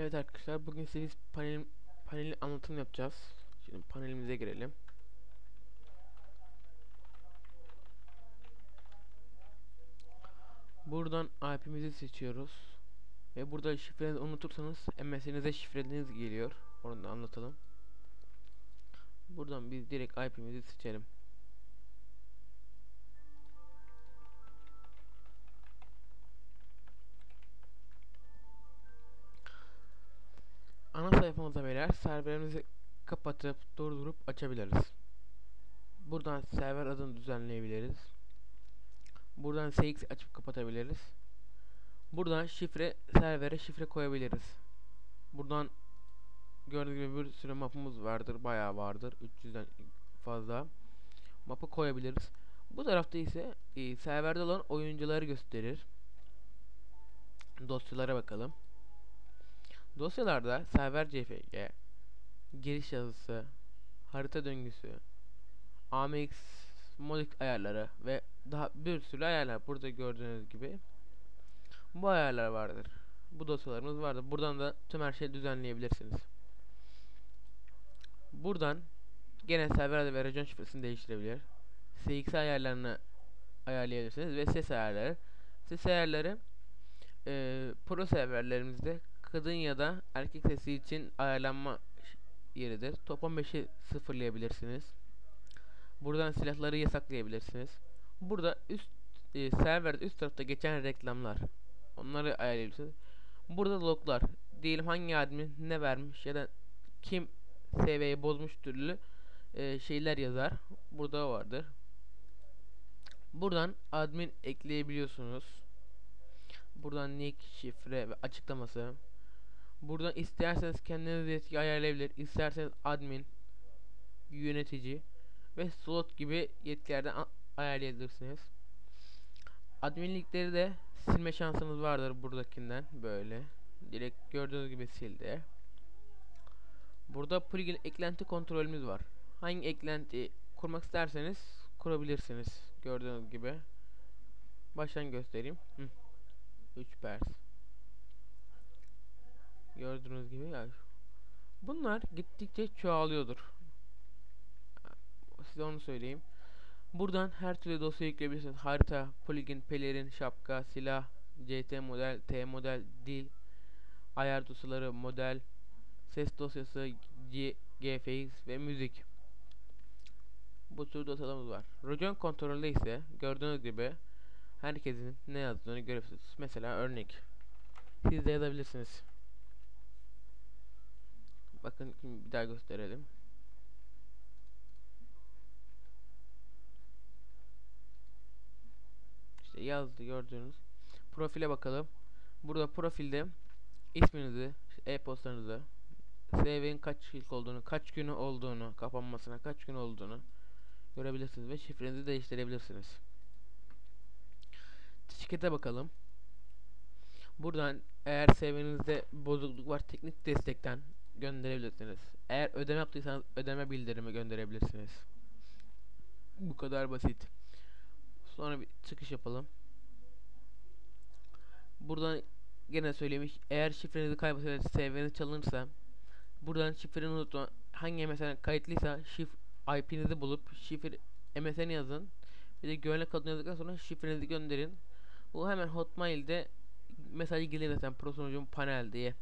Evet arkadaşlar bugün size biz panel, paneli anlatım yapacağız. Şimdi panelimize girelim. Buradan IP'mizi seçiyoruz. Ve burada şifrenizi unutursanız MS'inize şifreniz geliyor. Onu da anlatalım. Buradan biz direkt IP'mizi seçelim. Sayfamızda beyler serverimizi kapatıp durdurup açabiliriz. Buradan server adını düzenleyebiliriz. Buradan CX açıp kapatabiliriz. Buradan şifre servere şifre koyabiliriz. Buradan gördüğünüz gibi bir sürü mapımız vardır. Bayağı vardır. 300'den fazla. Mapı koyabiliriz. Bu tarafta ise e, serverde olan oyuncuları gösterir. Dosyalara bakalım. Dosyalarda server CFG, giriş yazısı, harita döngüsü, AMX modik ayarları ve daha bir sürü ayarlar burada gördüğünüz gibi bu ayarlar vardır. Bu dosyalarımız vardır. Buradan da tüm her şeyi düzenleyebilirsiniz. Buradan gene server adı ve region şifresini değiştirebilir. CX ayarlarını ayarlayabilirsiniz ve ses ayarları. Ses ayarları e, pro serverlerimizde kadın ya da erkek sesi için ayarlanma yeridir. Top 15'i sıfırlayabilirsiniz. Buradan silahları yasaklayabilirsiniz. Burada üst e, serverde üst tarafta geçen reklamlar. Onları ayarlayabilirsiniz. Burada loglar. Diyelim hangi admin ne vermiş ya da kim SV'yi bozmuş türlü e, şeyler yazar. Burada vardır. Buradan admin ekleyebiliyorsunuz. Buradan nick, şifre ve açıklaması. Buradan isterseniz kendiniz yetki ayarlayabilir. İsterseniz admin, yönetici ve slot gibi yetkilerden ayarlayabilirsiniz. Adminlikleri de silme şansınız vardır buradakinden böyle. Direkt gördüğünüz gibi sildi. Burada plugin eklenti kontrolümüz var. Hangi eklenti kurmak isterseniz kurabilirsiniz. Gördüğünüz gibi. Baştan göstereyim. Hı. 3 pers. Gördüğünüz gibi ya. Bunlar gittikçe çoğalıyordur. Size onu söyleyeyim. Buradan her türlü dosya yükleyebilirsiniz. Harita, plugin, pelerin, şapka, silah, CT model, T model, dil, ayar dosyaları, model, ses dosyası, G, GFX ve müzik. Bu tür dosyalarımız var. Region kontrolde ise gördüğünüz gibi herkesin ne yazdığını görüyorsunuz. Mesela örnek. Siz de yazabilirsiniz. Bakın bir daha gösterelim. İşte yazdı gördüğünüz. Profile bakalım. Burada profilde isminizi, e-postanızı, CV'nin kaç yıl olduğunu, kaç günü olduğunu, kapanmasına kaç gün olduğunu görebilirsiniz ve şifrenizi değiştirebilirsiniz. Şirkete bakalım. Buradan eğer CV'nizde bozukluk var teknik destekten gönderebilirsiniz. Eğer ödeme yaptıysanız ödeme bildirimi gönderebilirsiniz. Bu kadar basit. Sonra bir çıkış yapalım. Buradan gene söylemiş. Eğer şifrenizi kaybederseniz CV'niz çalınırsa buradan şifreni unutma. Hangi MSN kayıtlıysa şif IP'nizi bulup şifre MSN yazın. Bir de güvenlik kodunu yazdıktan sonra şifrenizi gönderin. Bu hemen Hotmail'de mesaj gelir zaten pro sunucum panel diye.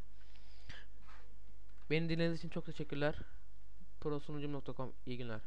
Beni dinlediğiniz için çok teşekkürler. prosunucum.com iyi günler.